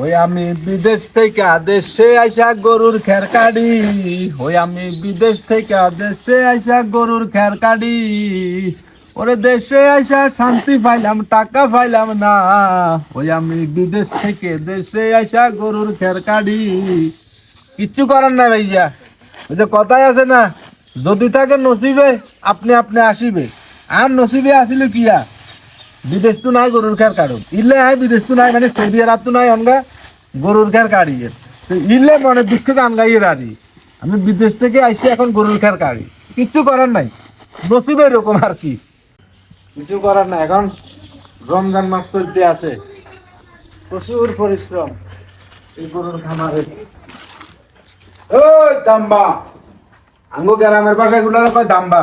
ওই আমি বিদেশ থেকে দেশে আইসা গরুর খের কাড়ি ওই আমি বিদেশ থেকে দেশে আইসা গরুর খের কাড়ি ওরে দেশে আইসা শান্তি পাইলাম, টাকা পাইলাম না। ওই আমি বিদেশ থেকে দেশে আইসা গরুর খের কাড়ি কিচ্ছু করার না ভাইয়া। ওই যে কথাই আছে না, যদি থাকে নসিবে, আপনি আপনি আসিবে। আর নসিবে আসিল কিয়া বিদেশ তো নাই গরুর খের কাড়ুন ইলে আয় বিদেশ তো নাই মানে সৌদি আরব তো নাই অনগা গরুর খের কাড়িয়ে তো ইলে মনে দুঃখ গান গাইয়ে রাড়ি আমি বিদেশ থেকে আইসি এখন গরুর খের কাড়ি কিচ্ছু করার নাই। নসিবে এরকম আর কি। কিছু করার নাই। এখন রমজান মাস চলতে আছে। প্রচুর পরিশ্রম এই গরুর খামারে ওই দাম্বা। আঙ্গো গ্রামের পাশে গুলো কয় দাম্বা।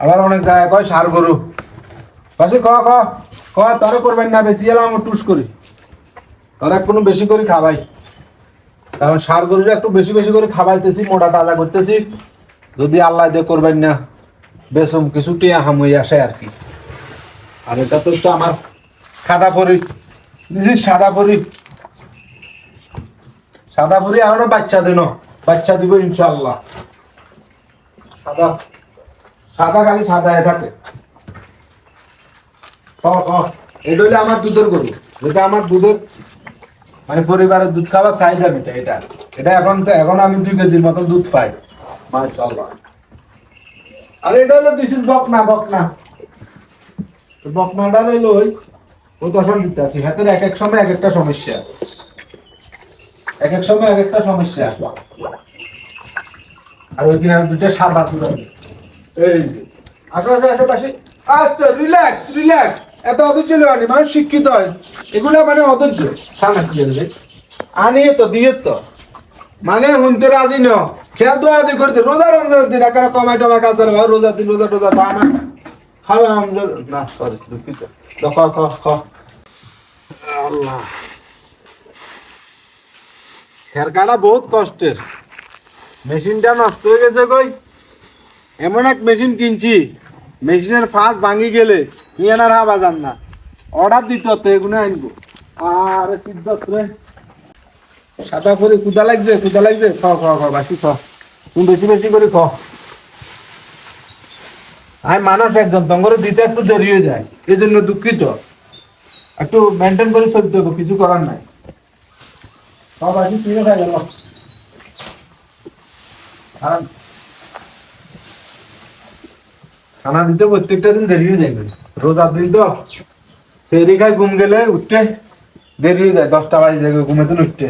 আবার অনেক জায়গায় কয় সার গরু পাশে ক ক। ক, তারও করবেন না, বেশি এলাম টুস করি। তারা কোনো বেশি করে খাবাই। কারণ সার গরুটা একটু বেশি বেশি করে খাবাইতেছি, মোটা তাজা করতেছি। যদি আল্লাহ দিয়ে করবেন না, বেসম কিছু টিয়া হামুই আসে আর কি। আর এটা তো আমার সাদা পরি। নিজের সাদা পরি। সাদা পরি এখনও বাচ্চা দেন বাচ্চা দিব ইনশাল্লাহ সাদা সাদা খালি সাদা থাকে। এটা হলে আমার দুধের গরু। যেটা আমার দুধের মানে পরিবারের দুধ খাওয়ার চাহিদা মেটা, এটা। এটা এখন তো এখন আমি দুই কেজির মতো দুধ পাই। মাশাআল্লাহ। আরে এটা হলো দিস ইজ বকনা বকনা। বকনাটা হলো ওই ও দশন দিতে আছি হাতের এক এক সময় এক একটা সমস্যা। এক এক সময় এক একটা সমস্যা। আর ওই কিনারে দুটো সার বাছুর এই আসো আসো আসো, পাশে। আস্তে রিল্যাক্স রিল্যাক্স এত অধৈর্য লেবানি মানুষ শিক্ষিত হয়। এগুলা মানে অধৈর্য। সামনে কি হবে আনিয়ে তো, দিয়ে তো। মানে হুনতে রাজি ন। খেয়াল দোয়া দি করতে, রোজা রমজান দিন একা কমাই টমাই কাজ ভাই রোজা দিন, রোজা টোজা তা না। হারাম না সরি দুঃখিত। তো খ খ খ। আল্লাহ। খের কাটা বহুত কষ্টের। মেশিনটা নষ্ট হয়ে গেছে কই? এমন এক মেশিন কিনছি। মেশিনের ফাঁস ভাঙি গেলে তুই এনার হাবা যান না। অর্ডার দিতে হতো, এগুলো আনব আর সিদ্ধার্থ সাদা করে কুদা লাগছে কুদা লাগছে খ খ খ, বাসি খ। তুমি বেশি বেশি করে খ। আমি মানুষ একজন তঙ্গরে দিতে একটু দেরি হয়ে যায় এই জন্য দুঃখিত। একটু মেনটেন করে চলতে হবে, কিছু করার নাই। সব আছি তুইও খাই গেল। আর খানা দিতে প্রত্যেকটা দিন দেরি হয়ে যাবে রোজার দিন তো সেরি খাই ঘুম গেলে উঠতে দেরি হয়ে যায়, দশটা বাজে যাবে ঘুমে তো উঠতে।